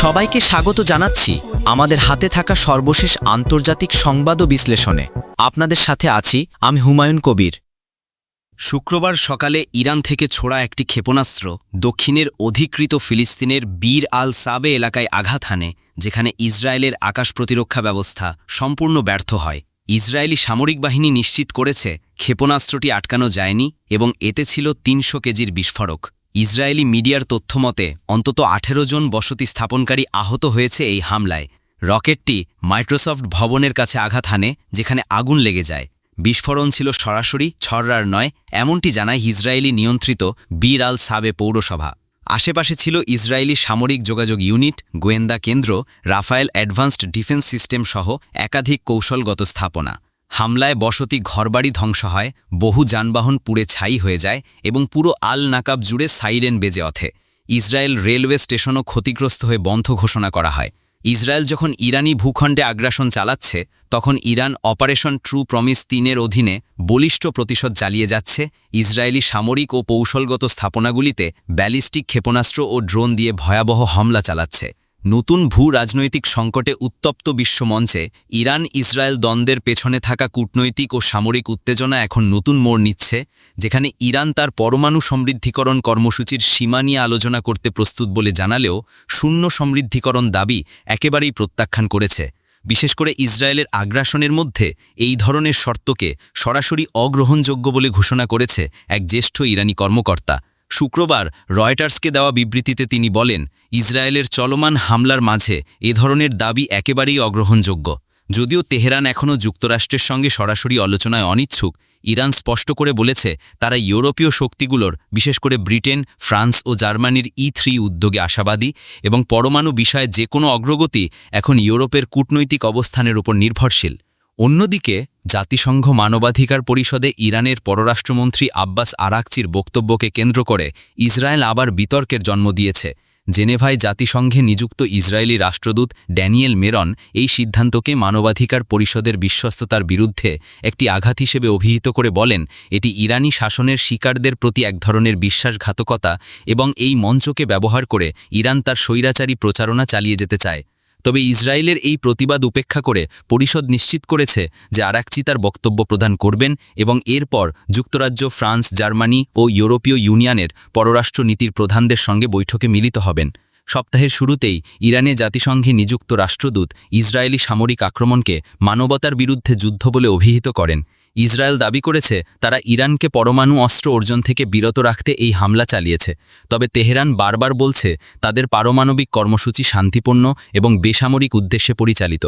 সবাইকে স্বাগত জানাচ্ছি আমাদের হাতে থাকা সর্বশেষ আন্তর্জাতিক সংবাদ বিশ্লেষণে। আপনাদের সাথে আছি আমি হুমায়ুন কবির। শুক্রবার সকালে ইরান থেকে ছোড়া একটি ক্ষেপণাস্ত্র দক্ষিণের অধিকৃত ফিলিস্তিনের বীর আল সাবে এলাকায় আঘাত হানে, যেখানে ইসরায়েলের আকাশ প্রতিরক্ষা ব্যবস্থা সম্পূর্ণ ব্যর্থ হয়। ইসরায়েলি সামরিক বাহিনী নিশ্চিত করেছে ক্ষেপণাস্ত্রটি আটকানো যায়নি এবং এতে ছিল তিনশো কেজির বিস্ফোরক। ইসরায়েলি মিডিয়ার তথ্যমতে, অন্তত আঠেরো জন বসতি স্থাপনকারী আহত হয়েছে এই হামলায়। রকেটটি মাইক্রোসফট ভবনের কাছে আঘাত হানে, যেখানে আগুন লেগে যায়। বিস্ফোরণ ছিল সরাসরি ছড়রার নয়, এমনটি জানায় ইসরায়েলি নিয়ন্ত্রিত বীর আল সাবে পৌরসভা। আশেপাশে ছিল ইসরায়েলি সামরিক যোগাযোগ ইউনিট, গোয়েন্দা কেন্দ্র, রাফায়েল অ্যাডভান্সড ডিফেন্স সিস্টেম সহ একাধিক কৌশলগত স্থাপনা। হামলায় বসতি ঘরবাড়ি ধ্বংস হয়, বহু যানবাহন পুড়ে ছাই হয়ে যায় এবং পুরো আল নাকাব জুড়ে সাইরেন বেজে অথে ইসরায়েল রেলওয়ে স্টেশনও ক্ষতিগ্রস্ত হয়ে বন্ধ ঘোষণা করা হয়। ইসরায়েল যখন ইরানি ভূখণ্ডে আগ্রাসন চালাচ্ছে, তখন ইরান অপারেশন ট্রু প্রমিস তিনের অধীনে বলিষ্ঠ প্রতিশোধ চালিয়ে যাচ্ছে। ইসরায়েলি সামরিক ও কৌশলগত স্থাপনাগুলিতে ব্যালিস্টিক ক্ষেপণাস্ত্র ও ড্রোন দিয়ে ভয়াবহ হামলা চালাচ্ছে। নতুন ভূ রাজনৈতিক সংকটে উত্তপ্ত বিশ্বমঞ্চে ইরান ইসরায়েল দ্বন্দ্বের পেছনে থাকা কূটনৈতিক ও সামরিক উত্তেজনা এখন নতুন মোড় নিচ্ছে, যেখানে ইরান তার পরমাণু সমৃদ্ধিকরণ কর্মসূচির সীমা নিয়ে আলোচনা করতে প্রস্তুত বলে জানালেও শূন্য সমৃদ্ধিকরণ দাবি একেবারেই প্রত্যাখ্যান করেছে। বিশেষ করে ইসরায়েলের আগ্রাসনের মধ্যে এই ধরনের শর্তকে সরাসরি অগ্রহণযোগ্য বলে ঘোষণা করেছে এক জ্যেষ্ঠ ইরানি কর্মকর্তা। শুক্রবার রয়টার্সকে দেওয়া বিবৃতিতে তিনি বলেন, ইসরায়েলের চলমান হামলার মাঝে এ ধরনের দাবি একেবারেই অগ্রহণযোগ্য। যদিও তেহরান এখনও যুক্তরাষ্ট্রের সঙ্গে সরাসরি আলোচনায় অনিচ্ছুক, ইরান স্পষ্ট করে বলেছে তারা ইউরোপীয় শক্তিগুলোর, বিশেষ করে ব্রিটেন, ফ্রান্স ও জার্মানির ই থ্রি উদ্যোগে আশাবাদী এবং পরমাণু বিষয়ে যে কোনো অগ্রগতি এখন ইউরোপের কূটনৈতিক অবস্থানের উপর নির্ভরশীল। অন্যদিকে, জাতিসংঘ মানবাধিকার পরিষদে ইরানের পররাষ্ট্রমন্ত্রী আব্বাস আরাকচির বক্তব্যকে কেন্দ্র করে ইসরায়েল আবার বিতর্কের জন্ম দিয়েছে। জেনেভায় জাতিসংঘে নিযুক্ত ইসরায়েলি রাষ্ট্রদূত ড্যানিয়েল মেরন এই সিদ্ধান্তকে মানবাধিকার পরিষদের বিশ্বস্ততার বিরুদ্ধে একটি আঘাত হিসেবে অভিহিত করে বলেন, এটি ইরানি শাসনের শিকারদের প্রতি এক ধরনের বিশ্বাসঘাতকতা এবং এই মঞ্চকে ব্যবহার করে ইরান তার স্বৈরাচারী প্রচারণা চালিয়ে যেতে চায়। তবে ইসরায়েলের এই প্রতিবাদ উপেক্ষা করে পরিষদ নিশ্চিত করেছে যে আরাকচি তার বক্তব্য প্রদান করবেন এবং এরপর যুক্তরাজ্য, ফ্রান্স, জার্মানি ও ইউরোপীয় ইউনিয়নের পররাষ্ট্র নীতির প্রধানদের সঙ্গে বৈঠকে মিলিত হবেন। সপ্তাহের শুরুতেই ইরানে জাতিসংঘে নিযুক্ত রাষ্ট্রদূত ইসরায়েলি সামরিক আক্রমণকে মানবতার বিরুদ্ধে যুদ্ধ বলে অভিহিত করেন। ইসরায়েল দাবি করেছে, তারা ইরানকে পরমাণু অস্ত্র অর্জন থেকে বিরত রাখতে এই হামলা চালিয়েছে। তবে তেহরান বারবার বলছে, তাদের পারমাণবিক কর্মসূচি শান্তিপূর্ণ এবং বেসামরিক উদ্দেশ্যে পরিচালিত।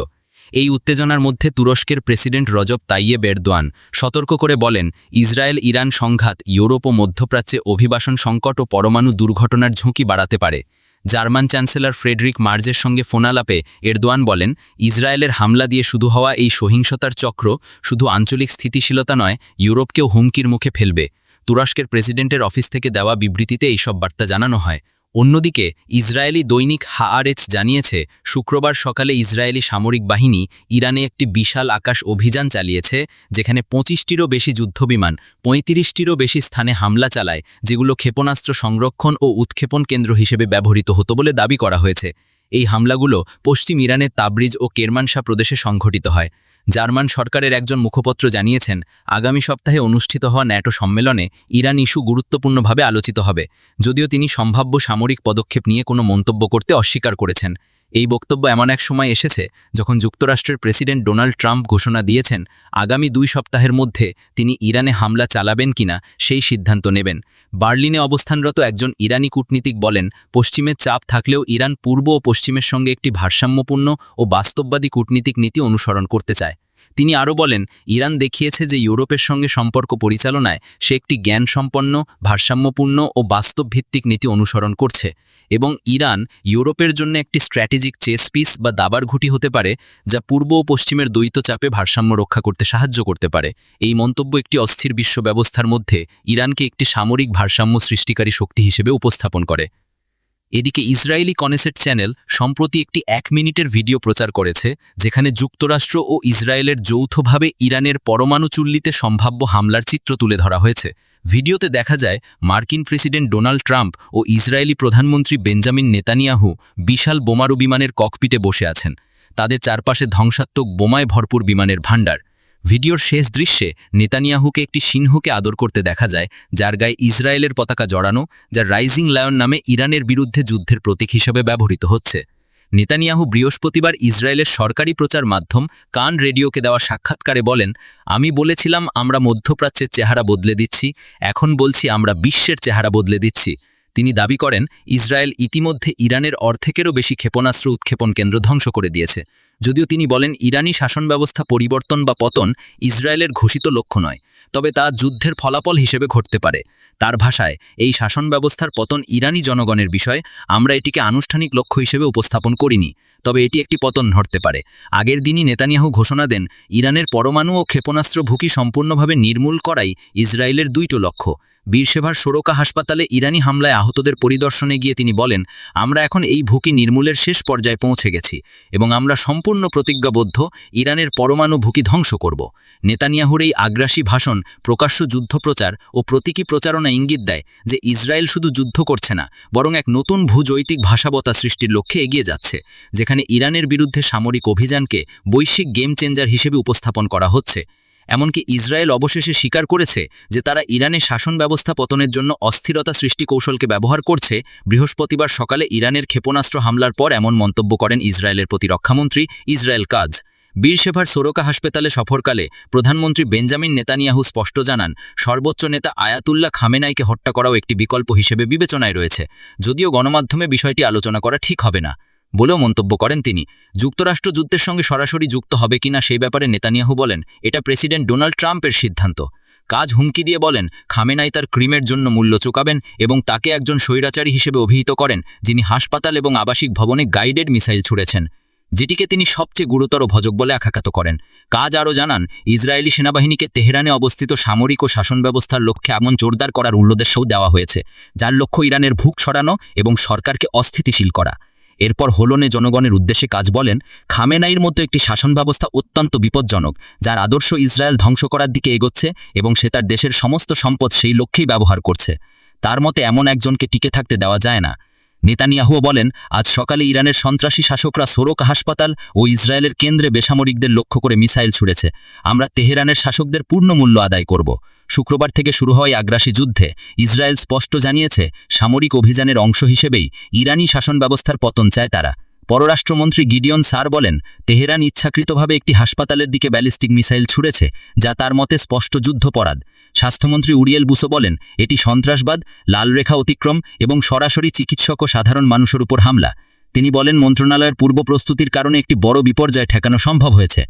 এই উত্তেজনার মধ্যে তুরস্কের প্রেসিডেন্ট রজব তাইয়ে বেরদোয়ান সতর্ক করে বলেন, ইসরায়েল ইরান সংঘাত ইউরোপ ও মধ্যপ্রাচ্যে অভিবাসন সংকট ও পরমাণু দুর্ঘটনার ঝুঁকি বাড়াতে পারে। জার্মান চ্যান্সেলর ফ্রেডরিক মার্জের সঙ্গে ফোনালাপে এরদোয়ান বলেন, ইসরায়েলের হামলা দিয়ে শুধু হওয়া এই সহিংসতার চক্র শুধু আঞ্চলিক স্থিতিশীলতা নয়, ইউরোপকেও হুমকির মুখে ফেলবে। তুরস্কের প্রেসিডেন্টের অফিস থেকে দেওয়া বিবৃতিতে এইসব বার্তা জানানো হয়। অন্যদিকে, ইসরায়েলি দৈনিক হাআরেজ জানিয়েছে, শুক্রবার সকালে ইসরায়েলি সামরিক বাহিনী ইরানে একটি বিশাল আকাশ অভিযান চালিয়েছে, যেখানে পঁচিশটিরও বেশি যুদ্ধবিমান, পঁয়ত্রিশটিরও বেশি স্থানে হামলা চালায়, যেগুলো ক্ষেপণাস্ত্র সংরক্ষণ ও উৎক্ষেপণ কেন্দ্র হিসেবে ব্যবহৃত হতো বলে দাবি করা হয়েছে। এই হামলাগুলো পশ্চিম ইরানের তাবরিজ ও কেরমানশা প্রদেশে সংঘটিত হয়। জার্মান সরকারের একজন মুখপত্র জানিয়েছেন, আগামী সপ্তাহে অনুষ্ঠিত হওয়া ন্যাটো সম্মেলনে ইরান ইস্যু গুরুত্বপূর্ণভাবে আলোচিত হবে, যদিও তিনি সম্ভাব্য সামরিক পদক্ষেপ নিয়ে কোনো মন্তব্য করতে অস্বীকার করেছেন। এই বক্তব্য এমন এক সময় এসেছে যখন যুক্তরাষ্ট্রের প্রেসিডেন্ট ডোনাল্ড ট্রাম্প ঘোষণা দিয়েছেন, আগামী দুই সপ্তাহের মধ্যে তিনি ইরানে হামলা চালাবেন কিনা সেই সিদ্ধান্ত নেবেন। বার্লিনে অবস্থানরত একজন ইরানি কূটনীতিক বলেন, পশ্চিমের চাপ থাকলেও ইরান পূর্ব ও পশ্চিমের সঙ্গে একটি ভারসাম্যপূর্ণ ও বাস্তববাদী কূটনীতিক নীতি অনুসরণ করতে চায়। তিনি আরও বলেন, ইরান দেখিয়েছে যে ইউরোপের সঙ্গে সম্পর্ক পরিচালনায় সে একটি জ্ঞানসম্পন্ন, ভারসাম্যপূর্ণ ও বাস্তবভিত্তিক নীতি অনুসরণ করছে এবং ইরান ইউরোপের জন্য একটি স্ট্র্যাটেজিক চেস পিস বা দাবার ঘুটি হতে পারে যা পূর্ব ও পশ্চিমের দ্বৈত চাপে ভারসাম্য রক্ষা করতে সাহায্য করতে পারে। এই মন্তব্য একটি অস্থির বিশ্ব ব্যবস্থার মধ্যে ইরানকে একটি সামরিক ভারসাম্য সৃষ্টিকারী শক্তি হিসেবে উপস্থাপন করে। এদিকে ইসরায়েলি কনেসেট চ্যানেল সম্প্রতি একটি এক মিনিটের ভিডিও প্রচার করেছে, যেখানে যুক্তরাষ্ট্র ও ইসরায়েলের যৌথভাবে ইরানের পরমাণু চুল্লিতে সম্ভাব্য হামলার চিত্র তুলে ধরা হয়েছে। ভিডিওতে দেখা যায়, মার্কিন প্রেসিডেন্ট ডোনাল্ড ট্রাম্প ও ইসরায়েলি প্রধানমন্ত্রী বেঞ্জামিন নেতানিয়াহু বিশাল বোমারু বিমানের ককপিটে বসে আছেন। তাদের চারপাশে ধ্বংসাত্মক বোমায় ভরপুর বিমানের ভাণ্ডার। ভিডিওর শেষ দৃশ্যে নেতানিয়াহুকে একটি সিংহকে আদর করতে দেখা যায়, যার গায়ে ইসরায়েলের পতাকা জড়ানো, যা রাইজিং লায়ন নামে ইরানের বিরুদ্ধে যুদ্ধের প্রতীক হিসেবে ব্যবহৃত হচ্ছে। নেতানিয়াহু বৃহস্পতিবার ইসরায়েলের সরকারি প্রচার মাধ্যম কান রেডিওকে দেওয়া সাক্ষাৎকারে বলেন, আমি বলেছিলাম আমরা মধ্যপ্রাচ্যের চেহারা বদলে দিচ্ছি, এখন বলছি আমরা বিশ্বের চেহারা বদলে দিচ্ছি। তিনি দাবি করেন, ইসরায়েল ইতিমধ্যে ইরানের অর্ধেকেরও বেশি ক্ষেপণাস্ত্র উৎক্ষেপণ কেন্দ্র ধ্বংস করে দিয়েছে। যদিও তিনি বলেন, ইরানি শাসন ব্যবস্থা পরিবর্তন বা পতন ইসরায়েলের ঘোষিত লক্ষ্য নয়, তবে তা যুদ্ধের ফলাফল হিসেবে ঘটতে পারে। তার ভাষায়, এই শাসন ব্যবস্থার পতন ইরানি জনগণের বিষয়, আমরা এটিকে আনুষ্ঠানিক লক্ষ্য হিসেবে উপস্থাপন করিনি, তবে এটি একটি পতন ঘটতে পারে। আগের দিনই নেতানিয়াহু ঘোষণা দেন, ইরানের পরমাণু ও ক্ষেপণাস্ত্র ভুকি সম্পূর্ণভাবে নির্মূল করাই ইসরায়েলের দুইটো লক্ষ্য। বীরসেভার সোরকা হাসপাতালে ইরানি হামলায় আহতদের পরিদর্শনে গিয়ে তিনি বলেন, আমরা এখন এই ভুকি নির্মূলের শেষ পর্যায়ে পৌঁছে গেছি এবং আমরা সম্পূর্ণ প্রতিজ্ঞাবদ্ধ ইরানের পরমাণু ভুকি ধ্বংস করব। নেতানিয়াহুর এই আগ্রাসী ভাষণ প্রকাশ্য যুদ্ধপ্রচার ও প্রতীকী প্রচারণা ইঙ্গিত দেয় যে ইসরায়েল শুধু যুদ্ধ করছে না, বরং এক নতুন ভূজৈতিক ভাষাবতা সৃষ্টির লক্ষ্যে এগিয়ে যাচ্ছে, যেখানে ইরানের বিরুদ্ধে সামরিক অভিযানকে বৈশ্বিক গেম চেঞ্জার হিসেবে উপস্থাপন করা হচ্ছে। এমনকি ইসরায়েল অবশেষে স্বীকার করেছে যে তারা ইরানের শাসন ব্যবস্থা পতনের জন্য অস্থিরতা সৃষ্টি কৌশলকে ব্যবহার করছে। বৃহস্পতিবার সকালে ইরানের ক্ষেপণাস্ত্র হামলার পর এমন মন্তব্য করেন ইসরায়েলের প্রতিরক্ষামন্ত্রী ইসরায়েল কাজ। বীরসেভার সোরকা হাসপাতালে সফরকালে প্রধানমন্ত্রী বেঞ্জামিন নেতানিয়াহু স্পষ্ট জানান, সর্বোচ্চ নেতা আয়াতুল্লাহ খামেনাইকে হত্যা করাও একটি বিকল্প হিসেবে বিবেচনায় রয়েছে। যদিও গণমাধ্যমে বিষয়টি আলোচনা করা ঠিক হবে না। বলেও মন্তব্য করেন তিনি। যুক্তরাষ্ট্র যুদ্ধের সঙ্গে সরাসরি যুক্ত হবে কিনা সেই ব্যাপারে নেতানিয়াহু বলেন, এটা প্রেসিডেন্ট ডোনাল্ড ট্রাম্পের সিদ্ধান্ত। কাজ হুমকি দিয়ে বলেন, খামেনাই তার ক্রিমের জন্য মূল্য চোকাবেন এবং তাকে একজন স্বৈরাচারী হিসেবে অভিহিত করেন, যিনি হাসপাতাল এবং আবাসিক ভবনে গাইডেড মিসাইল ছুড়েছেন, যেটিকে তিনি সবচেয়ে গুরুতর ভজক বলে আখ্যাত করেন। কাজ আরও জানান, ইসরায়েলি সেনাবাহিনীকে তেহরানে অবস্থিত সামরিক ও শাসন ব্যবস্থার লক্ষ্যে এমন জোরদার করার উল্লদেশও দেওয়া হয়েছে, যার লক্ষ্য ইরানের ভুক সরানো এবং সরকারকে অস্থিতিশীল করা। এরপর হোলনে জনগণের উদ্দেশ্যে কাজ বলেন খামেনাইর মতো একটি শাসন ব্যবস্থা অত্যন্ত বিপজ্জনক, যার আদর্শ ইসরায়েল ধ্বংস করার দিকে এগোচ্ছে এবং সে তার দেশের সমস্ত সম্পদ সেই লক্ষ্যেই ব্যবহার করছে। তার মতে এমন একজনকে টিকে থাকতে দেওয়া যায় না। নেতানিয়াহুও বলেন, আজ সকালে ইরানের সন্ত্রাসী শাসকরা সোরক হাসপাতাল ও ইসরায়েলের কেন্দ্রে বেসামরিকদের লক্ষ্য করে মিসাইল ছুড়েছে। আমরা তেহরানের শাসকদের পূর্ণ মূল্য আদায় করব। শুক্রবার থেকে শুরু হয় আগ্রাসী যুদ্ধে। ইসরায়েল স্পষ্ট জানিয়েছে, সামরিক অভিযানের অংশ হিসেবেই ইরানি শাসন ব্যবস্থার পতন চায় তারা। পররাষ্ট্রমন্ত্রী গিডিয়ন সার বলেন, তেহরান ইচ্ছাকৃতভাবে একটি হাসপাতালের দিকে ব্যালিস্টিক মিসাইল ছুড়েছে, যা তার মতে স্পষ্ট যুদ্ধপরাধ। স্বাস্থ্যমন্ত্রী উরিয়েল বুসো বলেন, এটি সন্ত্রাসবাদ লাল রেখা অতিক্রম এবং সরাসরি চিকিৎসক ও সাধারণ মানুষের উপর হামলা। তিনি বলেন, মন্ত্রণালয়ের পূর্ব প্রস্তুতির কারণে একটি বড় বিপর্যয় ঠেকানো সম্ভব হয়েছে।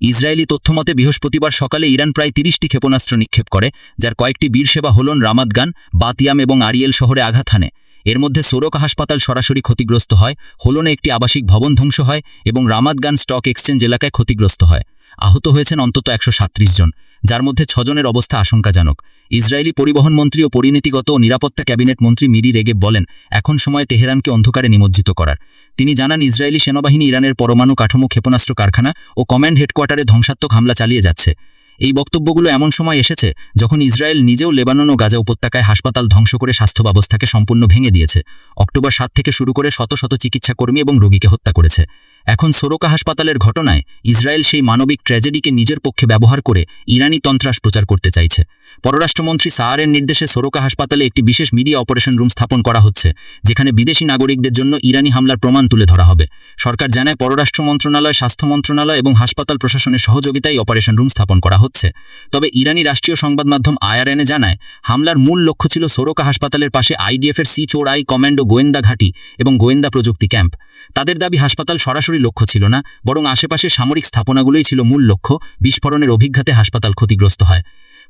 ইসরায়েলি তথ্যমতে বৃহস্পতিবার সকালে ইরান প্রায় তিরিশটি ক্ষেপণাস্ত্র নিক্ষেপ করে, যার কয়েকটি বীর সেবা হলন রামাদগান, বাতিয়াম এবং আরিয়েল শহরে আঘাত হানে। এর মধ্যে সোরকা হাসপাতাল সরাসরি ক্ষতিগ্রস্ত হয়, হোলনে একটি আবাসিক ভবন ধ্বংস হয় এবং রামাদগান স্টক এক্সচেঞ্জ এলাকায় ক্ষতিগ্রস্ত হয়। আহত হয়েছেন অন্তত একশো জন, যার মধ্যে ছজনের অবস্থা আশঙ্কাজনক। ইসরায়েলি পরিবহন মন্ত্রী ও পরিণীতিগত ও নিরাপত্তা ক্যাবিনেট মন্ত্রী মিরি রেগেব বলেন, এখন সময় তেহরানকে অন্ধকারে নিমজ্জিত করার। তিনি জানান, ইসরায়েলি সেনাবাহিনী ইরানের পরমাণু কাঠামো ক্ষেপণাস্ত্র কারখানা ও কমান্ড হেডকোয়ার্টারে ধ্বংসাত্মক হামলা চালিয়ে যাচ্ছে। এই বক্তব্যগুলো এমন সময় এসেছে যখন ইসরায়েল নিজেও লেবানন ও গাজা উপত্যকায় হাসপাতাল ধ্বংস করে স্বাস্থ্য ব্যবস্থাকে সম্পূর্ণ ভেঙে দিয়েছে। অক্টোবর সাত থেকে শুরু করে শত শত চিকিৎসাকর্মী এবং রোগীকে হত্যা করেছে। এখন সোরকা হাসপাতালের ঘটনায় ইসরায়েল সেই মানবিক ট্র্যাজেডিকে নিজের পক্ষে ব্যবহার করে ইরানি তন্ত্রাস প্রচার করতে চাইছে। পররাষ্ট্রমন্ত্রী সাহারের নির্দেশে সোরকা হাসপাতালে একটি বিশেষ মিডিয়া অপারেশন রুম স্থাপন করা হচ্ছে, যেখানে বিদেশি নাগরিকদের জন্য ইরানি হামলার প্রমাণ তুলে ধরা হবে। সরকার জানায়, পররাষ্ট্র মন্ত্রণালয়, স্বাস্থ্য মন্ত্রণালয় এবং হাসপাতাল প্রশাসনের সহযোগিতায় অপারেশন রুম স্থাপন করা হচ্ছে। তবে ইরানি রাষ্ট্রীয় সংবাদ মাধ্যম আইআরএনএ জানায়, হামলার মূল লক্ষ্য ছিল সোরকা হাসপাতালের পাশে আইডিএফের সি চোর আই কমান্ডো গোয়েন্দা ঘাঁটি এবং গোয়েন্দা প্রযুক্তি ক্যাম্প। তাদের দাবি, হাসপাতাল সরাসরি লক্ষ্য ছিল না, বরং আশেপাশে সামরিক স্থাপনাগুলোই ছিল মূল লক্ষ্য, বিস্ফোরণের অভিজ্ঞাতে হাসপাতাল ক্ষতিগ্রস্ত হয়।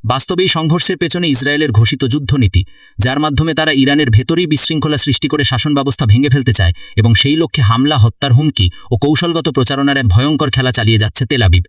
বাস্তবে এই সংঘর্ষের পেছনে ইসরায়েলের ঘোষিত যুদ্ধনীতি, যার মাধ্যমে তারা ইরানের ভেতরেই বিশৃঙ্খলা সৃষ্টি করে শাসন ব্যবস্থা ভেঙে ফেলতে চায় এবং সেই লক্ষ্যে হামলা, হত্যার হুমকি ও কৌশলগত প্রচারণার এক ভয়ঙ্কর খেলা চালিয়ে যাচ্ছে তেলাবিব